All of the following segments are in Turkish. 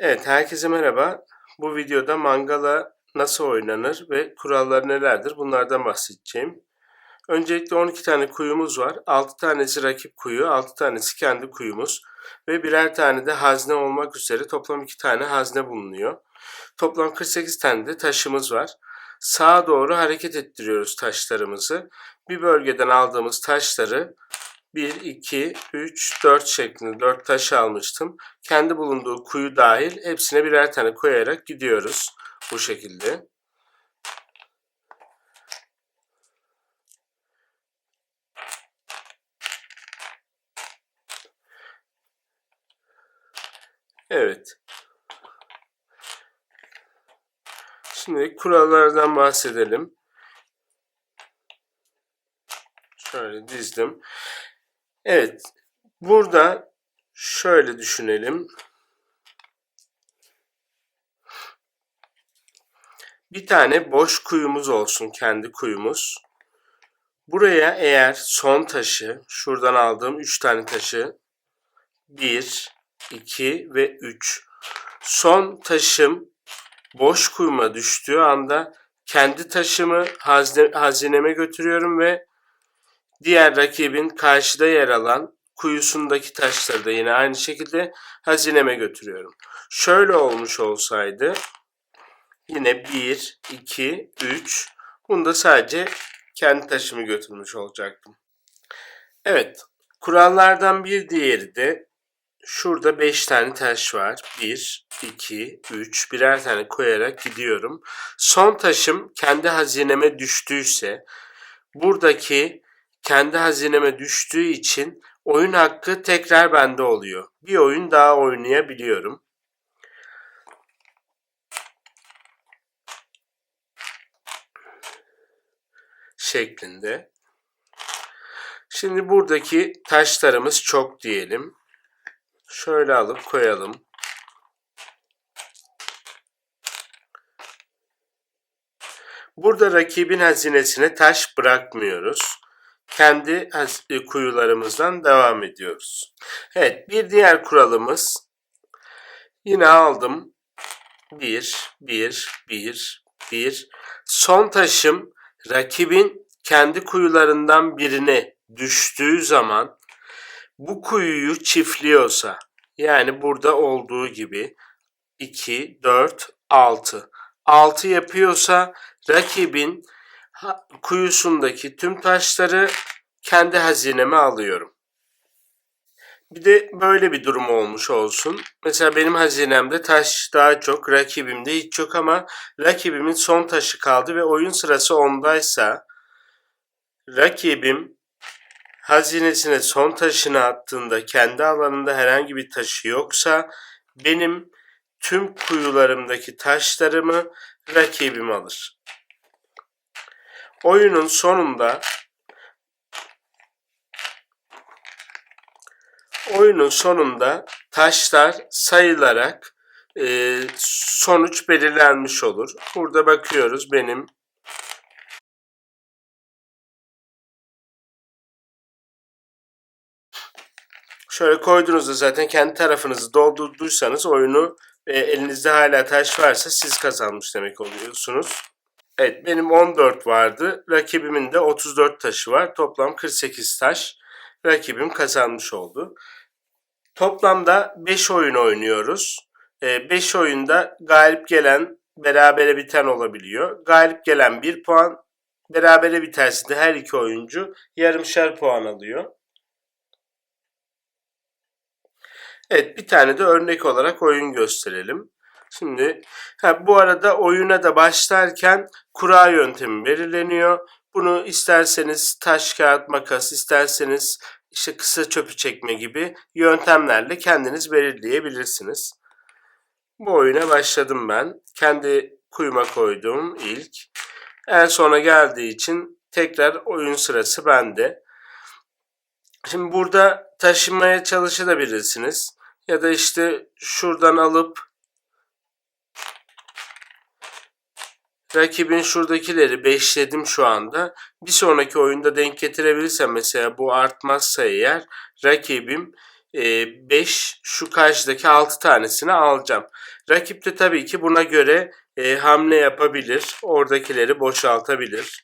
Evet, herkese merhaba. Bu videoda mangala nasıl oynanır ve kuralları nelerdir bunlardan bahsedeceğim. Öncelikle 12 tane kuyumuz var. 6 tanesi rakip kuyu, 6 tanesi kendi kuyumuz ve birer tane de hazne olmak üzere toplam 2 tane hazne bulunuyor. Toplam 48 tane de taşımız var. Sağa doğru hareket ettiriyoruz taşlarımızı. Bir bölgeden aldığımız taşları 1, 2, 3, 4 şeklinde 4 taş almıştım. Kendi bulunduğu kuyu dahil hepsine birer tane koyarak gidiyoruz bu şekilde. Evet. Şimdi kurallardan bahsedelim. Şöyle dizdim. Evet. Burada şöyle düşünelim. Bir tane boş kuyumuz olsun, kendi kuyumuz. Buraya eğer son taşı, şuradan aldığım 3 tane taşı 1, 2 ve 3. Son taşım boş kuyuma düştüğü anda kendi taşımı hazineme götürüyorum ve diğer rakibin karşıda yer alan kuyusundaki taşları da yine aynı şekilde hazineme götürüyorum. Şöyle olmuş olsaydı yine 1, 2, 3 bunda sadece kendi taşımı götürmüş olacaktım. Evet kurallardan bir diğeri de şurada 5 tane taş var. 1, 2, 3 birer tane koyarak gidiyorum. Son taşım kendi hazineme düştüyse buradaki kendi hazineme düştüğü için oyun hakkı tekrar bende oluyor. Bir oyun daha oynayabiliyorum. şeklinde. Şimdi buradaki taşlarımız çok diyelim. Şöyle alıp koyalım. Burada rakibin hazinesine taş bırakmıyoruz kendi kuyularımızdan devam ediyoruz. Evet bir diğer kuralımız yine aldım. 1, 1, 1, 1. Son taşım rakibin kendi kuyularından birine düştüğü zaman bu kuyuyu çiftliyorsa yani burada olduğu gibi 2, 4, 6. 6 yapıyorsa rakibin kuyusundaki tüm taşları kendi hazineme alıyorum. Bir de böyle bir durum olmuş olsun. Mesela benim hazinemde taş daha çok, rakibimde hiç yok ama rakibimin son taşı kaldı ve oyun sırası ondaysa rakibim hazinesine son taşını attığında kendi alanında herhangi bir taşı yoksa benim tüm kuyularımdaki taşlarımı rakibim alır. Oyunun sonunda oyunun sonunda taşlar sayılarak e, sonuç belirlenmiş olur. Burada bakıyoruz benim Şöyle koyduğunuzda zaten kendi tarafınızı doldurduysanız oyunu e, elinizde hala taş varsa siz kazanmış demek oluyorsunuz. Evet benim 14 vardı. Rakibimin de 34 taşı var. Toplam 48 taş. Rakibim kazanmış oldu. Toplamda 5 oyun oynuyoruz. 5 ee, oyunda galip gelen berabere biten olabiliyor. Galip gelen 1 puan, berabere biterse de her iki oyuncu yarımşar puan alıyor. Evet bir tane de örnek olarak oyun gösterelim. Şimdi ha, bu arada oyuna da başlarken kura yöntemi belirleniyor. Bunu isterseniz taş kağıt makas, isterseniz işte kısa çöpü çekme gibi yöntemlerle kendiniz belirleyebilirsiniz. Bu oyuna başladım ben. Kendi kuyuma koydum ilk. En sona geldiği için tekrar oyun sırası bende. Şimdi burada taşınmaya çalışabilirsiniz. Ya da işte şuradan alıp Rakibin şuradakileri beşledim şu anda. Bir sonraki oyunda denk getirebilirsem mesela bu artmazsa eğer rakibim 5 şu karşıdaki 6 tanesini alacağım. Rakip de tabii ki buna göre e, hamle yapabilir. Oradakileri boşaltabilir.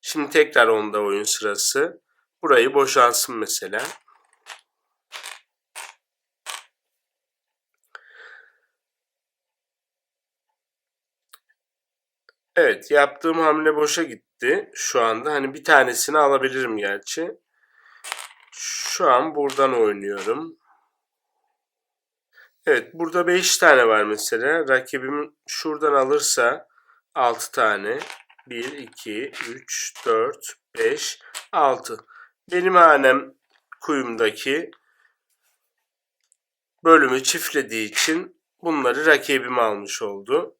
Şimdi tekrar onda oyun sırası. Burayı boşalsın mesela. Evet yaptığım hamle boşa gitti. Şu anda hani bir tanesini alabilirim gerçi. Şu an buradan oynuyorum. Evet burada 5 tane var mesela. Rakibim şuradan alırsa 6 tane. 1, 2, 3, 4, 5, 6. Benim hanem kuyumdaki bölümü çiftlediği için bunları rakibim almış oldu.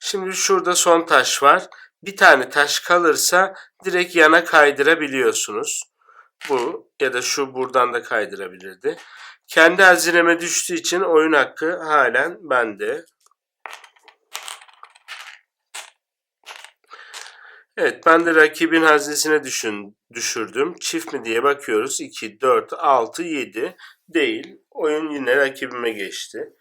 Şimdi şurada son taş var. Bir tane taş kalırsa direkt yana kaydırabiliyorsunuz. Bu ya da şu buradan da kaydırabilirdi. Kendi hazineme düştüğü için oyun hakkı halen bende. Evet ben de rakibin haznesine düşün, düşürdüm. Çift mi diye bakıyoruz. 2, 4, 6, 7 değil. Oyun yine rakibime geçti.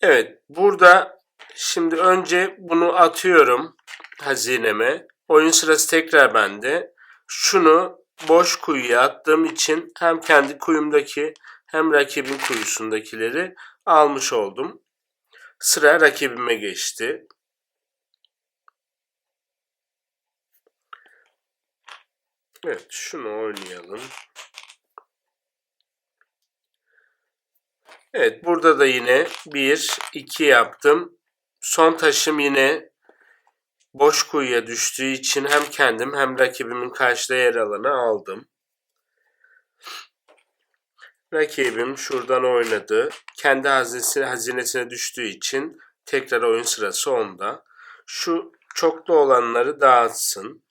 Evet burada şimdi önce bunu atıyorum hazineme. Oyun sırası tekrar bende. Şunu boş kuyuya attığım için hem kendi kuyumdaki hem rakibin kuyusundakileri almış oldum. Sıra rakibime geçti. Evet şunu oynayalım. Evet burada da yine 1, 2 yaptım. Son taşım yine boş kuyuya düştüğü için hem kendim hem rakibimin karşıda yer alanı aldım. Rakibim şuradan oynadı. Kendi hazinesine, hazinesine düştüğü için tekrar oyun sırası onda. Şu çoklu olanları dağıtsın.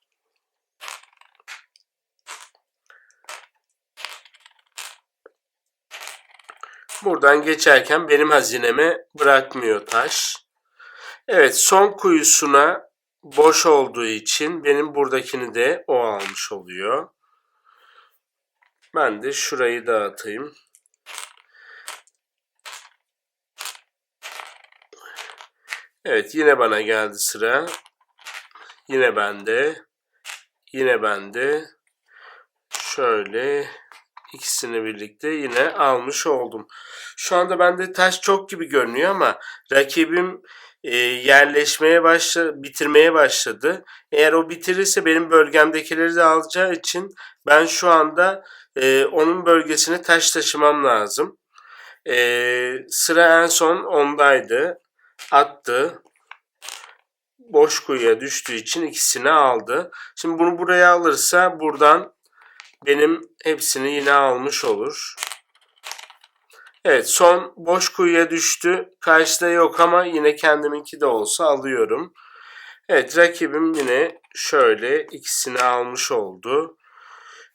Buradan geçerken benim hazineme bırakmıyor taş. Evet son kuyusuna boş olduğu için benim buradakini de o almış oluyor. Ben de şurayı dağıtayım. Evet yine bana geldi sıra. Yine bende. Yine bende. Şöyle ikisini birlikte yine almış oldum. Şu anda bende taş çok gibi görünüyor ama rakibim e, yerleşmeye başladı, bitirmeye başladı. Eğer o bitirirse benim bölgemdekileri de alacağı için ben şu anda e, onun bölgesine taş taşımam lazım. E, sıra en son ondaydı. Attı. Boş kuyuya düştüğü için ikisini aldı. Şimdi bunu buraya alırsa buradan benim hepsini yine almış olur. Evet son boş kuyuya düştü. Karşıda yok ama yine kendiminki de olsa alıyorum. Evet rakibim yine şöyle ikisini almış oldu.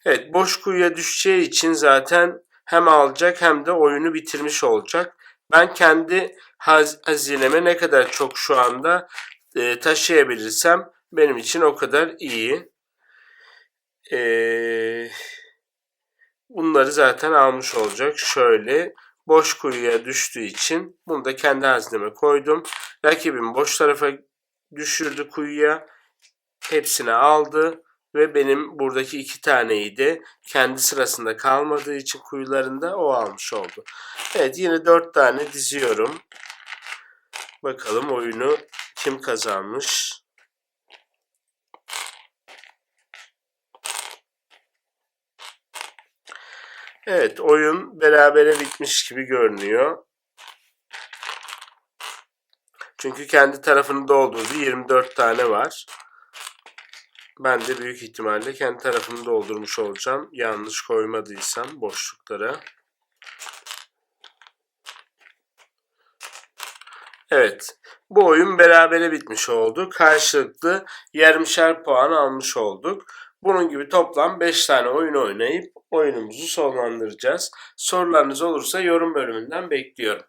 Evet boş kuyuya düşeceği için zaten hem alacak hem de oyunu bitirmiş olacak. Ben kendi haz hazineme ne kadar çok şu anda e, taşıyabilirsem benim için o kadar iyi. Ee, bunları zaten almış olacak. Şöyle boş kuyuya düştüğü için bunu da kendi hazneme koydum. Rakibim boş tarafa düşürdü kuyuya. Hepsini aldı ve benim buradaki iki taneyi de kendi sırasında kalmadığı için kuyularında o almış oldu. Evet yine dört tane diziyorum. Bakalım oyunu kim kazanmış? Evet oyun berabere bitmiş gibi görünüyor. Çünkü kendi tarafını doldurdu. 24 tane var. Ben de büyük ihtimalle kendi tarafını doldurmuş olacağım. Yanlış koymadıysam boşluklara. Evet. Bu oyun berabere bitmiş oldu. Karşılıklı yarımşar puan almış olduk. Bunun gibi toplam 5 tane oyun oynayıp oyunumuzu sonlandıracağız. Sorularınız olursa yorum bölümünden bekliyorum.